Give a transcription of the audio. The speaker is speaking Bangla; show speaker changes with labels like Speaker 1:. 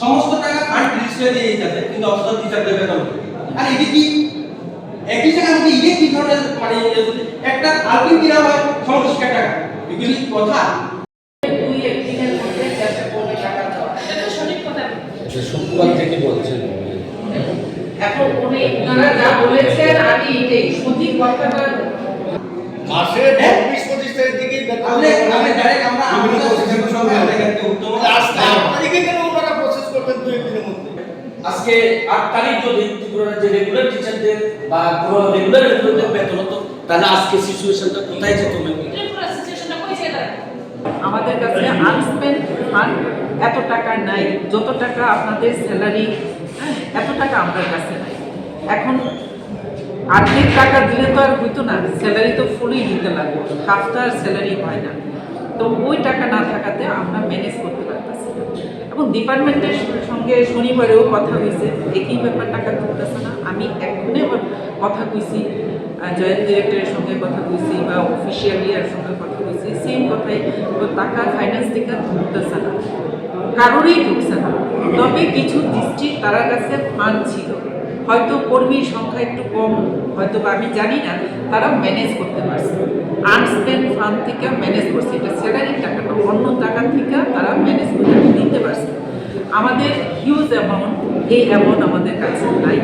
Speaker 1: সমস্ত টাকা ফান্ড রেজিস্টারে দিয়ে যাচ্ছে কিন্তু অথচ টিচারদের বেতন আর এটি কি? একই জায়গার মধ্যে ইয়ে কি ধরনের মানে একটা আলপিন কিনা হয় সমস্ত টাকা। এগুলি কথা?
Speaker 2: আচ্ছা শুক্রবার থেকে বলছেন
Speaker 3: এখন উনি যা বলেছেন আমি এটাই। সঠিক কথাটা
Speaker 4: মাসে তারিখ থেকে হয়।
Speaker 1: আমরা
Speaker 4: আজকে আট তারিখ
Speaker 5: যদি ত্রিপুরার যে রেগুলার টিচারদের বা কোনো রেগুলার রেগুলারদের বেতন হতো তাহলে আজকে সিচুয়েশনটা কোথায় যেত
Speaker 3: আমাদের কাছে আনস্পেন্ড ফান্ড এত টাকা নাই যত টাকা আপনাদের স্যালারি এত টাকা আমাদের কাছে নাই। এখন আর্ধেক টাকা দিলে তো আর হইতো না স্যালারি তো ফুলই দিতে লাগবে হাফটার স্যালারি হয় না। তো ওই টাকা না থাকাতে আমরা ম্যানেজ করতে। এখন ডিপার্টমেন্টের সঙ্গে শনিবারেও কথা হয়েছে। একই ব্যাপার টাকা ঢুকতেছে না। আমি এখনই কথা কইছি জয়েন্ট ডিরেক্টরের সঙ্গে কথা কইছি বা অফিসিয়াল ইয়ার সঙ্গে কথা কইছি। সেম কথাই টাকা ফাইন্যান্স থেকে ঢুকতেছে না। কারোরই ঢুকছে না। তবে কিছু ডিস্ট্রিক্ট তারা কাছে ফান্ড ছিল হয়তো কর্মীর সংখ্যা একটু কম হয়তো বা আমি জানি না, তারা ম্যানেজ করতে পারছে। আনস্পেন্ড ফান্ড থেকে ম্যানেজ করছে এটা স্যালারির টাকা না অন্য টাকা থেকে তারা ম্যানেজ করে দিতে পারছে আমাদের হিউজ অ্যামাউন্ট এই অ্যামাউন্ট আমাদের কাছে নাই।